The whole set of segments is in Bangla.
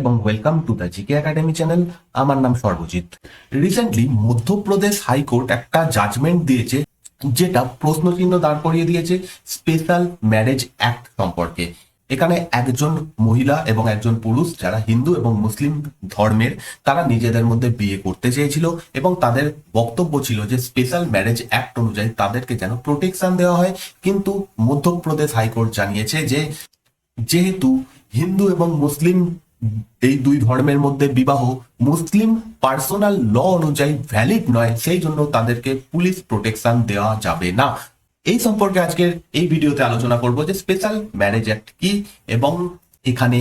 এবং welcome to the GK academy channel আমার নাম Sarbajit. Recently Madhya Pradesh high court একটা জাজমেন্ট দিয়েছে, যেটা প্রশ্নচিহ্ন দাঁড় করিয়ে দিয়েছে স্পেশাল ম্যারেজ অ্যাক্ট সম্পর্কে। এখানে একজন মহিলা এবং একজন পুরুষ, যারা হিন্দু এবং মুসলিম ধর্মের, তারা নিজেদের মধ্যে বিয়ে করতে চেয়েছিল এবং তাদের বক্তব্য ছিল যে স্পেশাল ম্যারেজ অ্যাক্ট অনুযায়ী তাদেরকে যেন প্রোটেকশন দেওয়া হয়। কিন্তু মধ্যপ্রদেশ হাইকোর্ট জানিয়েছে যে, যেহেতু হিন্দু এবং মুসলিম এই দুই ধর্মের মধ্যে বিবাহ মুসলিম পার্সোনাল ল অনুযায়ী ভ্যালিড নয়, সেই জন্য তাদেরকে পুলিশ প্রোটেকশন দেওয়া যাবে না। এই সম্পর্কে আজকের এই ভিডিওতে আলোচনা করব যে স্পেশাল ম্যারেজ অ্যাক্ট কি এবং এখানে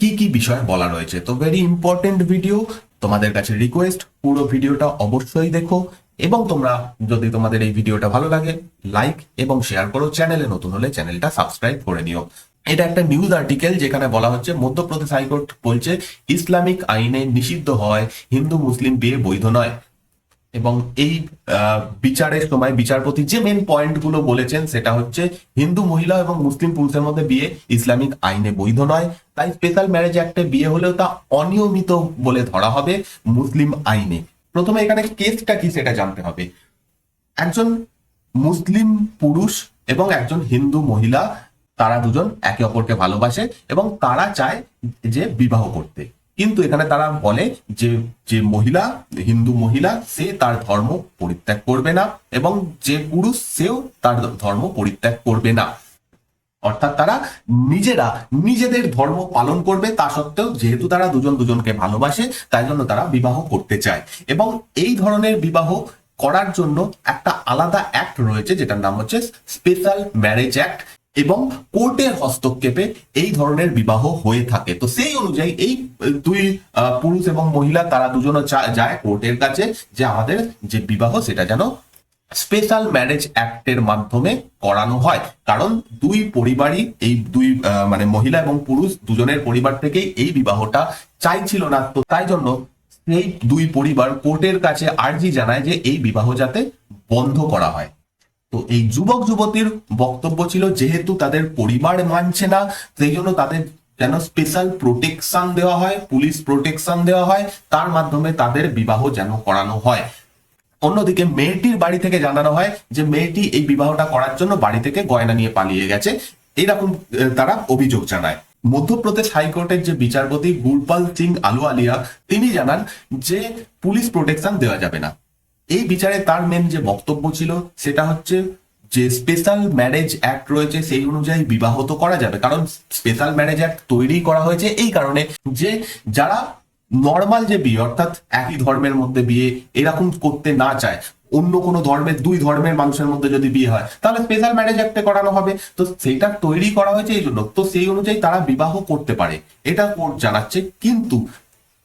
কি কি বিষয় বলা রয়েছে। তো ভেরি ইম্পর্টেন্ট ভিডিও তোমাদের কাছে রিকোয়েস্ট পুরো ভিডিওটা অবশ্যই দেখো এবং তোমরা যদি তোমাদের এই ভিডিওটা ভালো লাগে লাইক এবং শেয়ার করো চ্যানেলে নতুন হলে চ্যানেলটা সাবস্ক্রাইব করে নিও। এটা একটা নিউজ আর্টিকেল যেখানে বলা হচ্ছে, মধ্যপ্রদেশ হাইকোর্ট বলছে, ইসলামিক আইনে নিষিদ্ধ হয়, হিন্দু, মুসলিম বিয়ে বৈধ নয়। এবং এই বিচারের সময় বিচারপতি যে মেন পয়েন্টগুলো বলেছেন, সেটা হচ্ছে হিন্দু মহিলা এবং মুসলিম পুরুষের মধ্যে বিয়ে ইসলামিক আইনে বৈধ নয়। তাই স্পেশাল ম্যারেজ অ্যাক্টে বিয়ে হলেও তা অনিয়মিত বলে ধরা হবে মুসলিম আইনে। প্রথমে এখানে কেসটা কি সেটা জানতে হবে। একজন মুসলিম পুরুষ এবং একজন হিন্দু মহিলা তারা দুজন একে অপরকে ভালোবাসে এবং তারা চায় যে বিবাহ করতে। কিন্তু এখানে তারা বলে যে যে মহিলা, হিন্দু মহিলা, সে তার ধর্ম পরিত্যাগ করবে না এবং যে পুরুষ, সেও তার ধর্ম পরিত্যাগ করবে না। অর্থাৎ তারা নিজেরা নিজেদের ধর্ম পালন করবে, তা সত্ত্বেও যেহেতু তারা দুজন দুজনকে ভালোবাসে, তাই জন্য তারা বিবাহ করতে চায়। এবং এই ধরনের বিবাহ করার জন্য একটা আলাদা অ্যাক্ট রয়েছে, যেটার নাম হচ্ছে স্পেশাল ম্যারেজ অ্যাক্ট এবং কোর্টের হস্তক্ষেপে এই ধরনের বিবাহ হয়ে থাকে। তো সেই অনুযায়ী এই দুই পুরুষ এবং মহিলা, তারা দুজনও যায় কোর্টের কাছে যে আমাদের যে বিবাহ, সেটা যেন স্পেশাল ম্যারেজ অ্যাক্টের মাধ্যমে করানো হয়। কারণ দুই পরিবারই এই দুই মানে মহিলা এবং পুরুষ দুজনের পরিবার থেকেই এই বিবাহটা চাইছিল না। তো তাই জন্য সেই দুই পরিবার কোর্টের কাছে আর্জি জানায় যে এই বিবাহ যাতে বন্ধ করা হয়। তো এই যুবক, যুবতীর বক্তব্য ছিল যেহেতু তাদের পরিবার মানছে না, সেই জন্য তাদের যেন স্পেশাল প্রোটেকশন দেওয়া হয় পুলিশ প্রোটেকশন দেওয়া হয়, তার মাধ্যমে তাদের বিবাহ যেন করানো হয়। অন্যদিকে মেয়েটির বাড়ি থেকে জানানো হয় যে মেয়েটি এই বিবাহটা করার জন্য বাড়ি থেকে গয়না নিয়ে পালিয়ে গেছে। এইরকম তারা অভিযোগ জানায়। মধ্যপ্রদেশ হাইকোর্টের যে বিচারপতি গুরপাল সিং আলুয়ালিয়া, তিনি জানান যে পুলিশ প্রোটেকশন দেওয়া যাবে না। এই বিচারে তার মেন যে বক্তব্য ছিল, সেটা হচ্ছে যে স্পেশাল ম্যারেজ অ্যাক্ট রয়েছে, সেই অনুযায়ী বিবাহ তো করা যাবে। কারণ স্পেশাল ম্যারেজ অ্যাক্ট তৈরি করা হয়েছে এই কারণে যে যারা নর্মাল যে বিয়ে, অর্থাৎ একই ধর্মের মধ্যে বিয়ে এরকম করতে না চায়, অন্য কোনো ধর্মের দুই ধর্মের মানুষের মধ্যে যদি বিয়ে হয়, তাহলে স্পেশাল ম্যারেজ অ্যাক্টে করানো হবে। তো সেইটা তৈরি করা হয়েছে এই জন্য। তো সেই অনুযায়ী তারা বিবাহ করতে পারে। এটা জানাচ্ছে। কিন্তু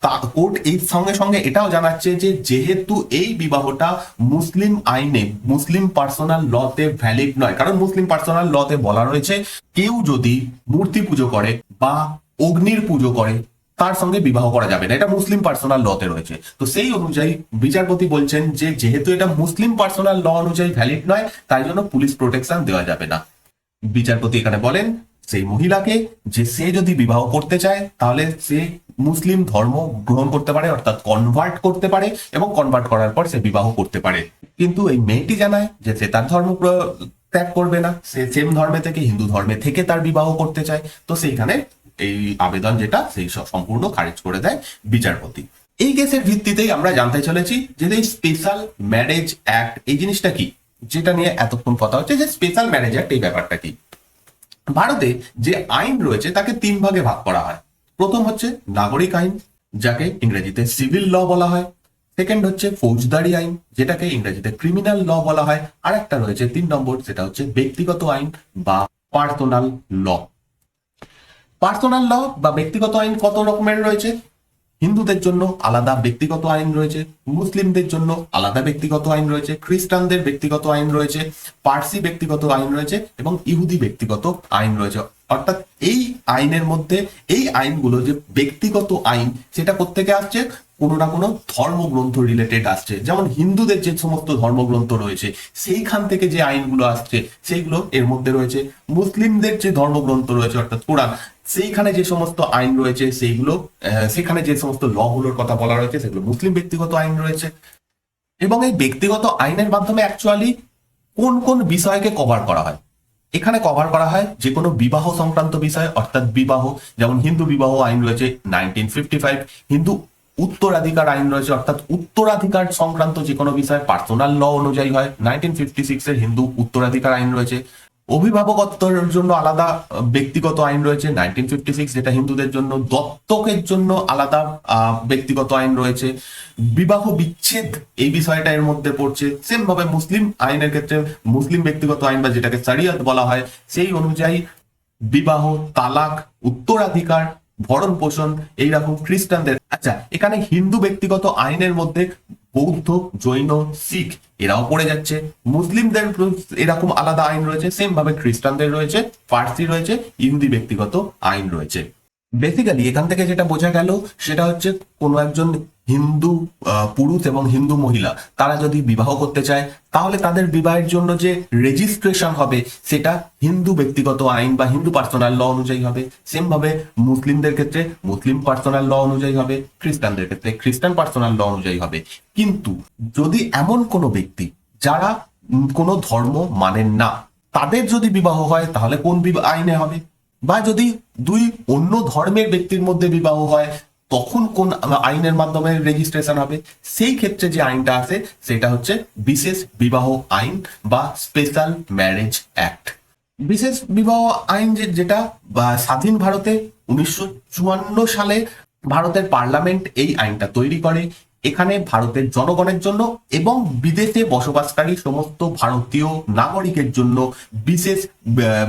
তা- কোর্ট এই সঙ্গে সঙ্গে এটাও জানাচ্ছে যে যেহেতু এই বিবাহটা মুসলিম আইনে, মুসলিম পার্সোনাল লতে ভ্যালিড নয়। কারণ মুসলিম পার্সোনাল লতে বলা রয়েছে, কেউ যদি মূর্তি পুজো করে বা অগ্নির পুজো করে, তার সঙ্গে বিবাহ করা যাবে না। এটা মুসলিম পার্সোনাল লতে রয়েছে। তো সেই অনুযায়ী বিচারপতি বলছেন যে যেহেতু এটা মুসলিম পার্সোনাল ল অনুযায়ী ভ্যালিড নয়, তাই জন্য পুলিশ প্রোটেকশন দেওয়া যাবে না। বিচারপতি এখানে বলেন সেই মহিলাকে যে সে যদি বিবাহ করতে চায়, তাহলে সে মুসলিম ধর্ম গ্রহণ করতে পারে, অর্থাৎ কনভার্ট করতে পারে এবং কনভার্ট করার পর সে বিবাহ করতে পারে। কিন্তু এই মেয়েটি জানায় যে সে তার ধর্ম ত্যাগ করবে না, সে সেম ধর্মে থেকে হিন্দু ধর্মে থেকে তার বিবাহ করতে চায়। তো সেইখানে এই আবেদন যেটা, সেই সম্পূর্ণ খারিজ করে দেয় বিচারপতি। এই কেসের ভিত্তিতেই আমরা জানতে চলেছি যে এই স্পেশাল ম্যারেজ অ্যাক্ট এই জিনিসটা কি? যেটা নিয়ে এতক্ষণ কথা হচ্ছে যে স্পেশাল ম্যারেজ অ্যাক্ট এই ব্যাপারটা কি? ভারতে যে আইন রয়েছে, তাকে তিন ভাগে ভাগ করা হয়। প্রথম হচ্ছে নাগরিক আইন, যাকে ইংরেজিতে সিভিল ল বলা হয়। সেকেন্ড হচ্ছে ফৌজদারি আইন, যেটাকে ইংরেজিতে ক্রিমিনাল ল বলা হয়। আর একটা রয়েছে তিন নম্বর, সেটা হচ্ছে ব্যক্তিগত আইন বা পার্সোনাল ল। পার্সোনাল ল বা ব্যক্তিগত আইন কত রকমের রয়েছে? হিন্দুদের জন্য আলাদা ব্যক্তিগত আইন রয়েছে, মুসলিমদের জন্য আলাদা ব্যক্তিগত আইন রয়েছে, খ্রিস্টানদের ব্যক্তিগত আইন রয়েছে, পার্সি ব্যক্তিগত আইন রয়েছে এবং ইহুদি ব্যক্তিগত আইন রয়েছে। অর্থাৎ এই আইনের মধ্যে, এই আইনগুলো যে ব্যক্তিগত আইন, সেটা কোথেকে আসছে? কোনো না কোনো ধর্মগ্রন্থ রিলেটেড আসছে। যেমন হিন্দুদের যে সমস্ত ধর্মগ্রন্থ রয়েছে, সেইখান থেকে যে আইনগুলো আসছে, সেইগুলো এর মধ্যে রয়েছে। মুসলিমদের যে ধর্মগ্রন্থ রয়েছে, অর্থাৎ কোরআন, সেইখানে যে সমস্ত আইন রয়েছে, সেইগুলো সেখানে যে সমস্ত লগুলোর কথা বলা রয়েছে, সেগুলো মুসলিম ব্যক্তিগত আইন রয়েছে। এবং এই ব্যক্তিগত আইনের মাধ্যমে অ্যাকচুয়ালি কোন কোন বিষয়কে কভার করা হয়? এখানে কভার করা হয় যে কোনো বিবাহ সংক্রান্ত বিষয়, অর্থাৎ বিবাহ, যেমন হিন্দু বিবাহ আইন রয়েছে নাইনটিন ফিফটি ফাইভ হিন্দু উত্তরাধিকার আইন রয়েছে, অর্থাৎ উত্তরাধিকার সংক্রান্ত যে কোনো বিষয় পার্সোনাল ল অনুযায়ী হয়। নাইনটিন ফিফটি সিক্স এর হিন্দু উত্তরাধিকার আইন রয়েছে। অভিভাবকত্বের জন্য আলাদা ব্যক্তিগত আইন রয়েছে। নাইনটিন ফিফটি সিক্স যেটা হিন্দুদের জন্য দত্তকের জন্য আলাদা ব্যক্তিগত আইন রয়েছে। বিবাহ বিচ্ছেদ এই বিষয়টা এর মধ্যে পড়ছে। সেম ভাবে মুসলিম আইনের ক্ষেত্রে মুসলিম ব্যক্তিগত আইন বা যেটাকে সারিয়াত বলা হয়, সেই অনুযায়ী বিবাহ, তালাক, উত্তরাধিকার ভরণ পোষণ, এইরকম খ্রিস্টানদের। আচ্ছা এখানে হিন্দু ব্যক্তিগত আইনের মধ্যে বৌদ্ধ, জৈন, শিখ, এরাও পড়ে যাচ্ছে। মুসলিমদের এরকম আলাদা আইন রয়েছে সেম ভাবে খ্রিস্টানদের রয়েছে, ফার্সি রয়েছে হিন্দি ব্যক্তিগত আইন রয়েছে। বেসিক্যালি এখান থেকে যেটা বোঝা গেল, সেটা হচ্ছে কোনো একজন হিন্দু পুরুষ এবং হিন্দু মহিলা, তারা যদি বিবাহ করতে চায়, তাহলে তাদের বিবাহের জন্য যে রেজিস্ট্রেশন হবে, সেটা হিন্দু ব্যক্তিগত আইন বা হিন্দু পার্সোনাল ল অনুযায়ী হবে। সেম ভাবে মুসলিমদের ক্ষেত্রে মুসলিম পার্সোনাল ল অনুযায়ী হবে, খ্রিস্টানদের ক্ষেত্রে খ্রিস্টান পার্সোনাল ল অনুযায়ী হবে। কিন্তু যদি এমন কোনো ব্যক্তি, যারা কোনো ধর্ম মানেন না, তাদের যদি বিবাহ হয়, তাহলে কোন আইনে হবে? বা যদি দুই অন্য ধর্মের ব্যক্তির মধ্যে বিবাহ হয় তখন কোন আইনের মাধ্যমে রেজিস্ট্রেশন হবে? সেই ক্ষেত্রে যে আইনটা আছে, সেটা হচ্ছে বিশেষ বিবাহ আইন বা স্পেশাল ম্যারেজ অ্যাক্ট বিশেষ বিবাহ আইন যেটা স্বাধীন ভারতে উনিশশো চুয়ান্ন সালে ভারতের পার্লামেন্ট এই আইনটা তৈরি করে। এখানে ভারতের জনগণের জন্য এবং বিদেশে বসবাসকারী সমস্ত ভারতীয় নাগরিকের জন্য বিশেষ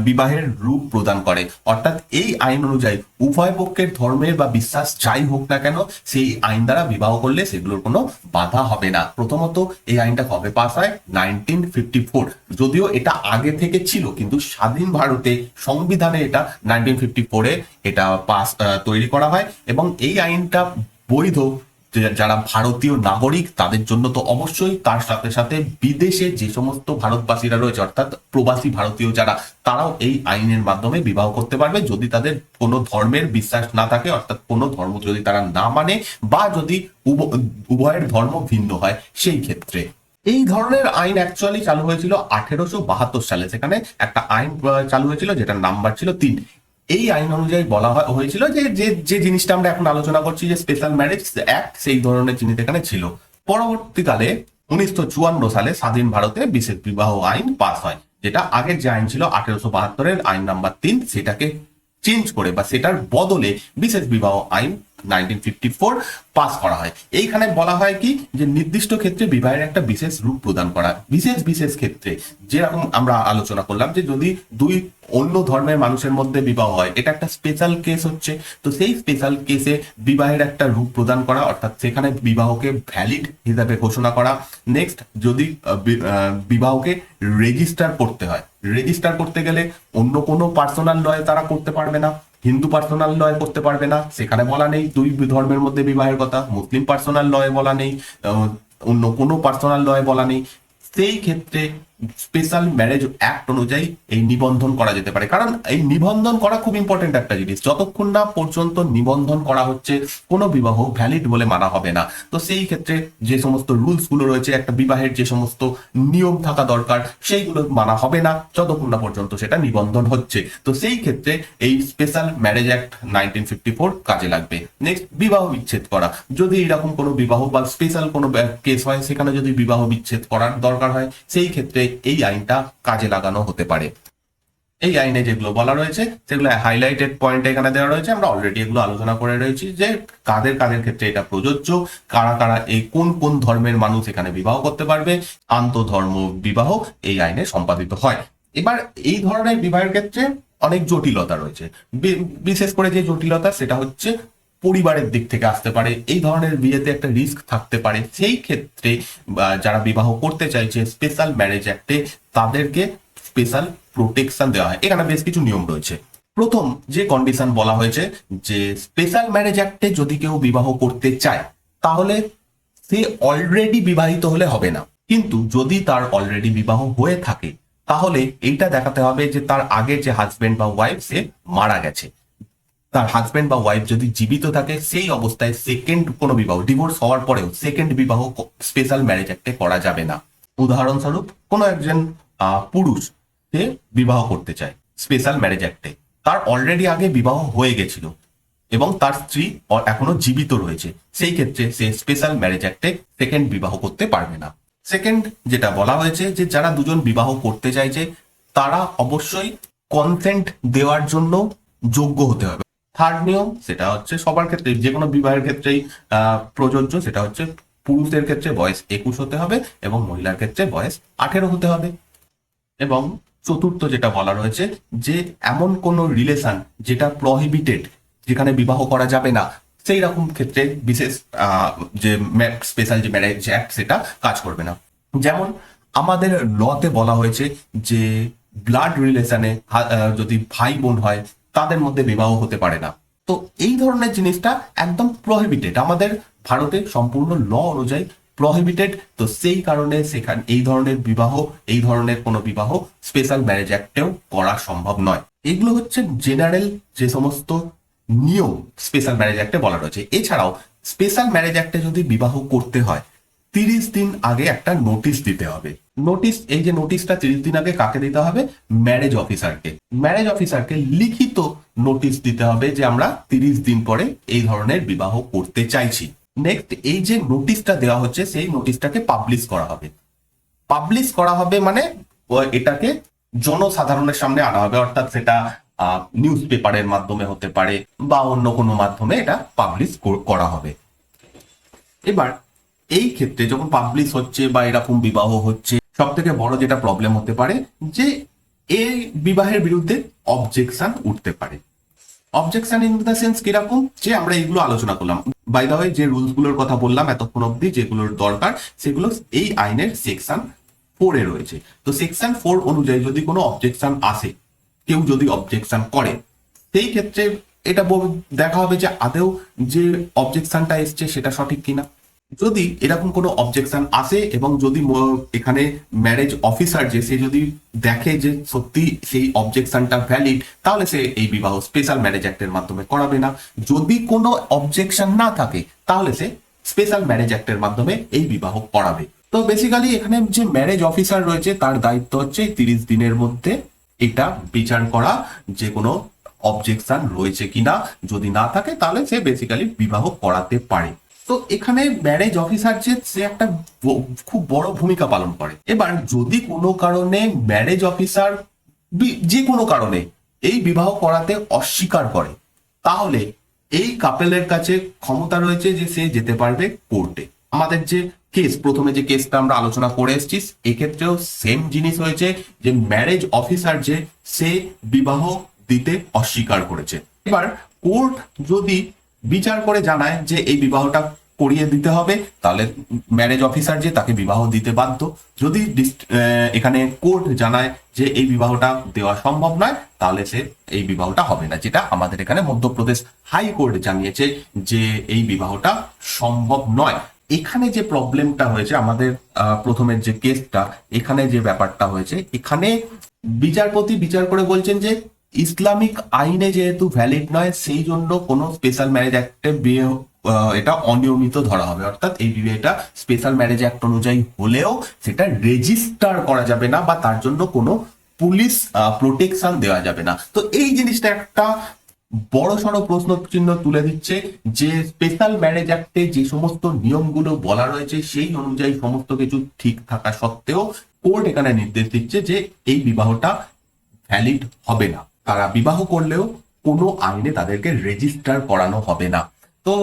বিবাহের রূপ প্রদান করে। অর্থাৎ এই আইন অনুযায়ী উভয় পক্ষের ধর্মের বা বিশ্বাস যাই হোক না কেন, সেই আইন দ্বারা বিবাহ করলে সেগুলোর কোনো বাধা হবে না। প্রথমত এই আইনটা কবে পাস হয়? নাইনটিন ফিফটি ফোর যদিও এটা আগে থেকে ছিল, কিন্তু স্বাধীন ভারতে সংবিধানে এটা নাইনটিন ফিফটি ফোরে এটা পাস তৈরি করা হয় এবং এই আইনটা বৈধ যারা ভারতীয় নাগরিক, তাদের জন্য তো অবশ্যই তার সাথে সাথে বিদেশে যে সমস্ত ভারতবাসীরা রয়েছে, অর্থাৎ প্রবাসী ভারতীয় যারা, তারাও এই আইনের মাধ্যমে বিবাহ করতে পারবে। যদি তাদের কোনো ধর্মের বিশ্বাস না থাকে, অর্থাৎ কোনো ধর্ম যদি তারা না মানে বা যদি উভ- উভয়ের ধর্ম ভিন্ন হয়, সেই ক্ষেত্রে। এই ধরনের আইন অ্যাকচুয়ালি চালু হয়েছিল আঠেরোশো বাহাত্তর সালে। সেখানে একটা আইন চালু হয়েছিল, যেটার নাম্বার ছিল তিন। এই আইন অনুযায়ী বলা হয়, হয়েছিল যে যে যে জিনিসটা আমরা এখন আলোচনা করছি যে স্পেশাল ম্যারেজ অ্যাক্ট সেই ধরনের জিনিস এখানে ছিল। পরবর্তীকালে উনিশশো চুয়ান্ন সালে স্বাধীন ভারতে বিশেষ বিবাহ আইন পাস হয়, যেটা আগের যে আইন ছিল আঠেরোশো বাহাত্তরের আইন নাম্বার তিন, সেটাকে চেঞ্জ করে বা সেটার বদলে বিশেষ বিবাহ আইন পাস করা হয়। এইখানে বলা হয় কি? যে নির্দিষ্ট ক্ষেত্রে বিবাহের একটা বিশেষ রূপ প্রদান করা। বিশেষ বিশেষ ক্ষেত্রে। যেরকম আমরা আলোচনা করলাম যে যদি দুই অন্য ধর্মের মানুষের মধ্যে বিবাহ হয়, এটা একটা স্পেশাল কেস হচ্ছে। তো সেই স্পেশাল কেসে বিবাহের একটা রূপ প্রদান করা, অর্থাৎ সেখানে বিবাহকে ভ্যালিড হিসাবে ঘোষণা করা। নেক্সট যদি বিবাহকে রেজিস্টার করতে হয়। রেজিস্টার করতে গেলে অন্য কোনো পার্সোনাল লয়ে তারা করতে পারবে না। হিন্দু পার্সোনাল লয় করতে পারবে না, সেখানে বলা নেই। দুই ধর্মের মধ্যে বিবাহের কথা, মুসলিম পার্সোনাল লয় বলা নেই অন্য কোনো পার্সোনাল লয় বলা নেই। সেই ক্ষেত্রে স্পেশাল ম্যারেজ অ্যাক্ট অনুযায়ী এই নিবন্ধন করা যেতে পারে। কারণ এই নিবন্ধন করা খুব ইম্পর্টেন্ট একটা জিনিস। যতক্ষণ না পর্যন্ত নিবন্ধন করা হচ্ছে, কোনো বিবাহ ভ্যালিড বলে মানা হবে না। তো সেই ক্ষেত্রে যে সমস্ত রুলসগুলো রয়েছে, একটা বিবাহের যে সমস্ত নিয়ম থাকা দরকার, সেইগুলো মানা হবে না, যতক্ষণ না পর্যন্ত সেটা নিবন্ধন হচ্ছে। তো সেই ক্ষেত্রে এই special marriage act nineteen fifty four কাজে লাগবে। নেক্সট বিবাহ বিচ্ছেদ করা। যদি এরকম কোনো বিবাহ বা স্পেশাল কোনো কেস হয়, সেখানে যদি বিবাহ বিচ্ছেদ করার দরকার হয়, সেই ক্ষেত্রে এই আইনটা কাজে লাগানো হতে পারে। এই আইনে যেগুলো বলা রয়েছে, সেগুলো হাইলাইটেড পয়েন্ট এখানে দেওয়া রয়েছে। আমরা অলরেডি এগুলো আলোচনা করে রয়েছি যে কাদের কাদের ক্ষেত্রে এটা প্রযোজ্য, কারা কারা এই কোন কোন ধর্মের মানুষ এখানে বিবাহ করতে পারবে, আন্তধর্ম বিবাহ এই আইনে সম্পাদিত হয়। এবার এই ধরনের বিবাহের ক্ষেত্রে অনেক জটিলতা রয়েছে। বিশেষ করে যে জটিলতা, সেটা হচ্ছে পরিবারের দিক থেকে আসতে পারে, এই ধরনের বিয়েতে একটা রিস্ক থাকতে পারে। সেই ক্ষেত্রে যারা বিবাহ করতে চাইছে স্পেশাল ম্যারেজ অ্যাক্টে তাদেরকে স্পেশাল প্রোটেকশন দেওয়া হয়। এখানে বেশ কিছু নিয়ম রয়েছে। প্রথম যে কন্ডিশন বলা হয়েছে, যে স্পেশাল ম্যারেজ অ্যাক্টে যদি কেউ বিবাহ করতে চায়, তাহলে সে অলরেডি বিবাহিত হলে হবে না। কিন্তু যদি তার অলরেডি বিবাহ হয়ে থাকে, তাহলে এইটা দেখাতে হবে যে তার আগে যে হাজবেন্ড বা ওয়াইফ সে মারা গেছে। তার হাজবেন্ড বা ওয়াইফ যদি জীবিত থাকে, সেই অবস্থায় সেকেন্ড কোনো বিবাহ ডিভোর্স হওয়ার পরেও সেকেন্ড বিবাহ স্পেশাল ম্যারেজ অ্যাক্টে করা যাবে না। উদাহরণস্বরূপ, কোনো একজন পুরুষ সে বিবাহ করতে চায় স্পেশাল ম্যারেজ অ্যাক্টে তার অলরেডি আগে বিবাহ হয়ে গেছিল এবং তার স্ত্রী এখনও জীবিত রয়েছে। সেই ক্ষেত্রে সে স্পেশাল ম্যারেজ অ্যাক্টে সেকেন্ড বিবাহ করতে পারবে না। সেকেন্ড যেটা বলা হয়েছে যে, যারা দুজন বিবাহ করতে চাইছে, তারা অবশ্যই কনসেন্ট দেওয়ার জন্য যোগ্য হতে হবে। থার্ড নিয়ম, সেটা হচ্ছে সবার ক্ষেত্রে যে কোনো বিবাহের ক্ষেত্রেই প্রযোজ্য, সেটা হচ্ছে পুরুষদের ক্ষেত্রে বয়স একুশ হতে হবে এবং মহিলার ক্ষেত্রে বয়স আঠেরো হতে হবে। এবং চতুর্থ যেটা বলা রয়েছে, যে এমন কোন রিলেশন যেটা প্রহিবিটেড যেখানে বিবাহ করা যাবে না সেই রকম ক্ষেত্রে বিশেষ যে স্পেশাল যে ম্যারেজ অ্যাক্ট সেটা কাজ করবে না। যেমন আমাদের লতে বলা হয়েছে যে ব্লাড রিলেশনে যদি ভাই বোন হয় তাদের মধ্যে বিবাহ হতে পারে না। তো এই ধরনের জিনিসটা একদম প্রহিবিটেড আমাদের ভারতে সম্পূর্ণ ল অনুযায়ী প্রহিবিটেড তো সেই কারণে সেখানে, এই ধরনের বিবাহ, এই ধরনের কোনো বিবাহ স্পেশাল ম্যারেজ অ্যাক্টেও করা সম্ভব নয়। এগুলো হচ্ছে জেনারেল যে সমস্ত নিয়ম স্পেশাল ম্যারেজ অ্যাক্টে বলা রয়েছে। এছাড়াও স্পেশাল ম্যারেজ অ্যাক্টে যদি বিবাহ করতে হয় তিরিশ দিন আগে একটা নোটিশ দিতে হবে। নোটিশ এই যে নোটিশটা তিরিশ দিন আগে কাকে দিতে হবে? ম্যারেজ অফিসারকে ম্যারেজ অফিসারকে লিখিত নোটিশ দিতে হবে যে আমরা তিরিশ দিন পরে এই ধরনের বিবাহ করতে চাইছি। নেক্সট এই যে নোটিশটা দেওয়া হচ্ছে, সেই নোটিশটাকে পাবলিশ করা হবে। পাবলিশ করা হবে মানে এটাকে জনসাধারণের সামনে আনা হবে। অর্থাৎ সেটা নিউজ পেপারের মাধ্যমে হতে পারে বা অন্য কোনো মাধ্যমে এটা পাবলিশ করা হবে। এবার এই ক্ষেত্রে যখন পাবলিশ হচ্ছে বা এরকম বিবাহ হচ্ছে সব থেকে বড় যেটা প্রবলেম হতে পারে যে এই বিবাহের বিরুদ্ধে অবজেকশন উঠতে পারে। অবজেকশন ইন দ্য সেন্স কীরকম? যে আমরা এইগুলো আলোচনা করলাম। বাই দা ওয়ে যে রুলসগুলোর কথা বললাম এতক্ষণ অব্দি যেগুলোর দরকার, সেগুলো এই আইনের সেকশন ফোরে রয়েছে। তো সেকশন ফোর অনুযায়ী যদি কোনো অবজেকশন আসে, কেউ যদি অবজেকশন করে, সেই ক্ষেত্রে এটা দেখা হবে যে আদেও যে অবজেকশনটা এসছে সেটা সঠিক কিনা। যদি এরকম কোনো অবজেকশন আসে এবং যদি এখানে ম্যারেজ অফিসার যে, সে যদি দেখে যে সত্যি সেই অবজেকশনটা ভ্যালিড তাহলে সে এই বিবাহ স্পেশাল ম্যারেজ অ্যাক্টের মাধ্যমে করাবে না। যদি কোনো অবজেকশন না থাকে, তাহলে সে স্পেশাল ম্যারেজ অ্যাক্টের মাধ্যমে এই বিবাহ করাবে। তো বেসিক্যালি এখানে যে ম্যারেজ অফিসার রয়েছে, তার দায়িত্ব হচ্ছে তিরিশ দিনের মধ্যে এটা বিচার করা, যে কোনো অবজেকশন রয়েছে কিনা। যদি না থাকে, তাহলে সে বেসিক্যালি বিবাহ করাতে পারে। তো এখানে ম্যারেজ অফিসার যে, সে একটা খুব বড় ভূমিকা পালন করে। এবার যদি কোনো কারণে ম্যারেজ অফিসার যে কোনো কারণে এই বিবাহ করাতে অস্বীকার করে, তাহলে এই কাপেলের কাছে ক্ষমতা রয়েছে যে সে যেতে পারবে কোর্টে। আমাদের যে কেস, প্রথমে যে কেসটা আমরা আলোচনা করে এসেছি, এক্ষেত্রেও সেম জিনিস হয়েছে যে ম্যারেজ অফিসার যে, সে বিবাহ দিতে অস্বীকার করেছে। এবার কোর্ট যদি বিচার করে জানায় যে এই বিবাহটা করিয়ে দিতে হবে, তাহলে ম্যারেজ অফিসার যে তাকে বিবাহ দিতে বাধ্য। যদি এখানে কোর্ট জানায় যে এই বিবাহটা দেওয়া সম্ভব নয়, তাহলে সে এই বিবাহটা হবে না, যেটা আমাদের এখানে মধ্যপ্রদেশ হাইকোর্ট জানিয়েছে যে এই বিবাহটা সম্ভব নয়। এখানে যে প্রবলেমটা হয়েছে, আমাদের প্রথমের যে কেসটা এখানে যে ব্যাপারটা হয়েছে, এখানে বিচারপতি বিচার করে বলছেন যে ইসলামিক আইনে যেহেতু ভ্যালিড নয়, সেই জন্য কোনো স্পেশাল ম্যারেজ অ্যাক্টে বিয়ে এটা অনিয়মিত ধরা হবে। অর্থাৎ এই বিয়েটা স্পেশাল ম্যারেজ অ্যাক্ট অনুযায়ী হলেও সেটা রেজিস্টার করা যাবে না বা তার জন্য কোনো পুলিশ প্রোটেকশন দেওয়া যাবে না। তো এই জিনিসটা একটা বড় সড়ো প্রশ্ন চিহ্ন তুলে দিচ্ছে যে স্পেশাল ম্যারেজ অ্যাক্টে যে সমস্ত নিয়মগুলো বলা রয়েছে সেই অনুযায়ী সমস্ত কিছু ঠিক থাকা সত্ত্বেও কোর্ট এখানে নির্দেশ দিচ্ছে যে এই বিবাহটা ভ্যালিড হবে না। তারা বিবাহ করলেও কোনো আইনে তাদেরকে রেজিস্টার করানো হবে না। তো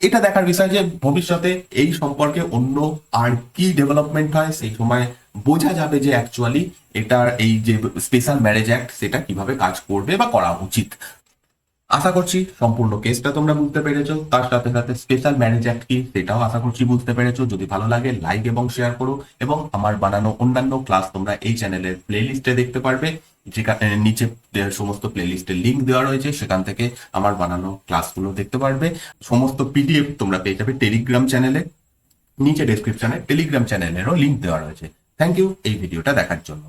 এটা দেখার বিষয় যে ভবিষ্যতে এই সম্পর্কে অন্য আর কি ডেভেলপমেন্ট হয়, সেই সময় বোঝা যাবে যে অ্যাকচুয়ালি এটার এই যে স্পেশাল ম্যারেজ অ্যাক্ট সেটা কীভাবে কাজ করবে বা করা উচিত। আশা করছি সম্পূর্ণ কেসটা তোমরা বুঝতে পেরেছ। তার সাথে সাথে স্পেশাল ম্যারেজ অ্যাক্ট কি সেটাও আশা করছি বুঝতে পেরেছ। যদি ভালো লাগে লাইক এবং শেয়ার করো এবং আমার বানানো অন্যান্য ক্লাস তোমরা এই চ্যানেলের প্লে লিস্টে দেখতে পারবে। যেখানে নিচে সমস্ত প্লে লিস্টের লিঙ্ক দেওয়া রয়েছে, সেখান থেকে আমার বানানো ক্লাসগুলো দেখতে পারবে। সমস্ত পিডিএফ তোমরা পেয়ে যাবে টেলিগ্রাম চ্যানেলে নিচে ডেসক্রিপশনে টেলিগ্রাম চ্যানেলেরও লিঙ্ক দেওয়া রয়েছে। থ্যাংক ইউ এই ভিডিওটা দেখার জন্য।